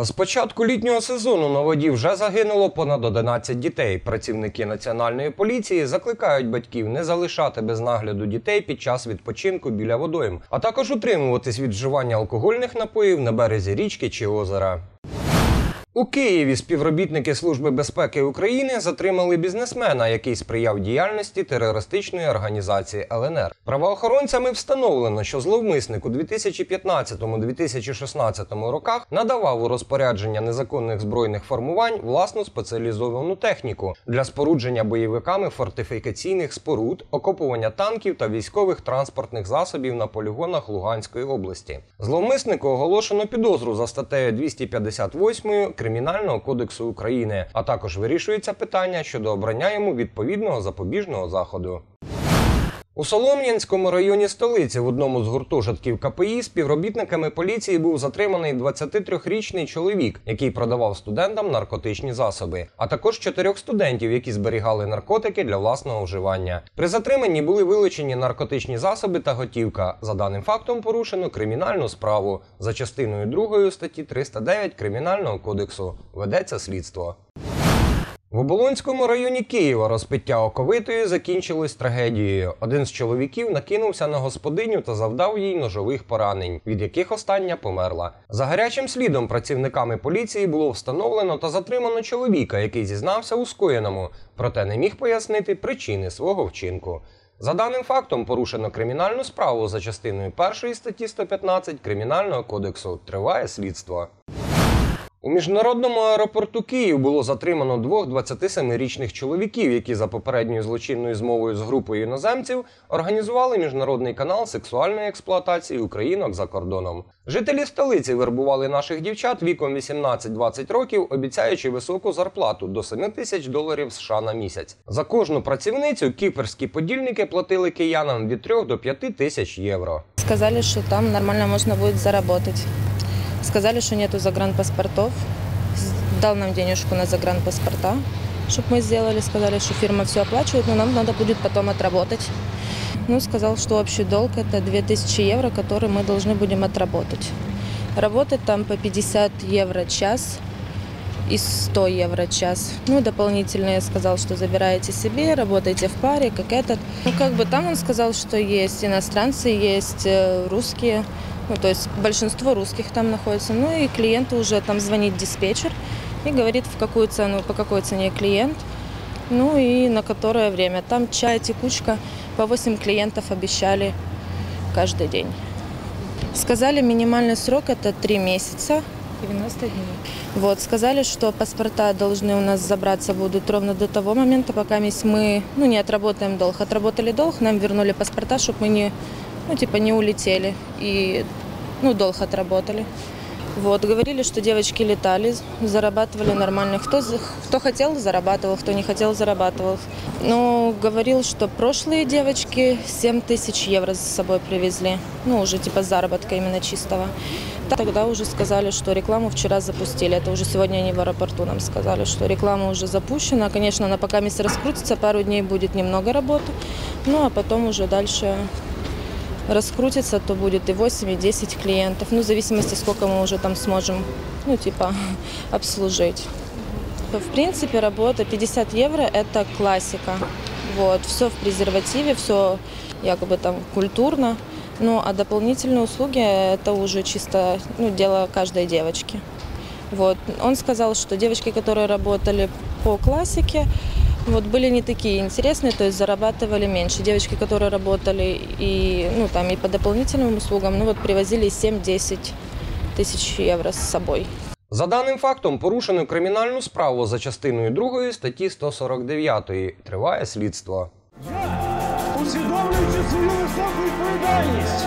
З початку літнього сезону на воді вже загинуло понад 11 дітей. Працівники національної поліції закликають батьків не залишати без нагляду дітей під час відпочинку біля водойм, а також утримуватись від вживання алкогольних напоїв на березі річки чи озера. У Києві співробітники Служби безпеки України затримали бізнесмена, який сприяв діяльності терористичної організації ЛНР. Правоохоронцями встановлено, що зловмисник у 2015-2016 роках надавав у розпорядження незаконних збройних формувань власну спеціалізовану техніку для спорудження бойовиками фортифікаційних споруд, окопування танків та військових транспортних засобів на полігонах Луганської області. Зловмиснику оголошено підозру за статтею 258 Кримінального кодексу України, а також вирішується питання щодо обрання йому відповідного запобіжного заходу. У Солом'янському районі столиці в одному з гуртожитків КПІ співробітниками поліції був затриманий 23-річний чоловік, який продавав студентам наркотичні засоби, а також чотирьох студентів, які зберігали наркотики для власного вживання. При затриманні були вилучені наркотичні засоби та готівка. За даним фактом порушено кримінальну справу за частиною 2 статті 309 Кримінального кодексу. Ведеться слідство. В Оболонському районі Києва розпиття оковитою закінчилось трагедією. Один з чоловіків накинувся на господиню та завдав їй ножових поранень, від яких остання померла. За гарячим слідом працівниками поліції було встановлено та затримано чоловіка, який зізнався у скоєному, проте не міг пояснити причини свого вчинку. За даним фактом порушено кримінальну справу за частиною 1 статті 115 Кримінального кодексу. Триває слідство. У міжнародному аеропорту Київ було затримано двох 27-річних чоловіків, які за попередньою злочинною змовою з групою іноземців організували міжнародний канал сексуальної експлуатації українок за кордоном. Жителі столиці вербували наших дівчат віком 18-20 років, обіцяючи високу зарплату до 7 тисяч доларів США на місяць. За кожну працівницю кіперські подільники платили киянам від 3 до 5 тисяч євро. Сказали, что там нормально можно будет заработать. Сказали, что нету загранпаспортов. Дал нам денежку на загранпаспорта, чтобы мы сделали. Сказали, что фирма все оплачивает, но нам надо будет потом отработать. Ну, сказал, что общий долг это 2000 евро, которые мы должны будем отработать. Работать там по 50 евро час и 100 евро час. Ну, дополнительно я сказал, что забираете себе, работаете в паре, как этот. Ну, как бы там он сказал, что есть иностранцы, есть э, русские. Ну, то есть большинство русских там находится. Ну, и клиенту уже там звонит диспетчер и говорит, в какую цену, по какой цене клиент. Ну и на которое время. Там чай, текучка, по 8 клиентов обещали каждый день. Сказали, минимальный срок это 3 месяца. 90 дней. Вот, сказали, что паспорта должны у нас забраться будут ровно до того момента, пока мы ну, не отработаем долг. Отработали долг, нам вернули паспорта, чтобы мы не, ну, типа, не улетели и ну, долг отработали. Вот, говорили, что девочки летали, зарабатывали нормально. Кто, за- кто хотел, зарабатывал, кто не хотел, зарабатывал. Но говорил, что прошлые девочки 7 тысяч евро с собой привезли. Ну, уже типа заработка именно чистого. Тогда уже сказали, что рекламу вчера запустили. Это уже сегодня они в аэропорту нам сказали, что реклама уже запущена. Конечно, она пока месяц раскрутится, пару дней будет немного работы. Ну, а потом уже дальше раскрутится, то будет и 8, и 10 клиентов. Ну, в зависимости, сколько мы уже там сможем, ну, типа, обслужить. В принципе, работа 50 евро – это классика. Вот, все в презервативе, все якобы там культурно. Ну, а дополнительные услуги – это уже чисто ну, дело каждой девочки. Вот. Он сказал, что девочки, которые работали по классике, вот, были не такие интересные, то есть зарабатывали меньше. Девочки, которые работали и, ну, там, и по дополнительным услугам, ну, вот, привозили 7-10 тысяч евро с собой. За даним фактом порушено кримінальну справу за частиною 2 статті 149. Триває слідство. Я, усвідомлюючи свою високу відповідальність,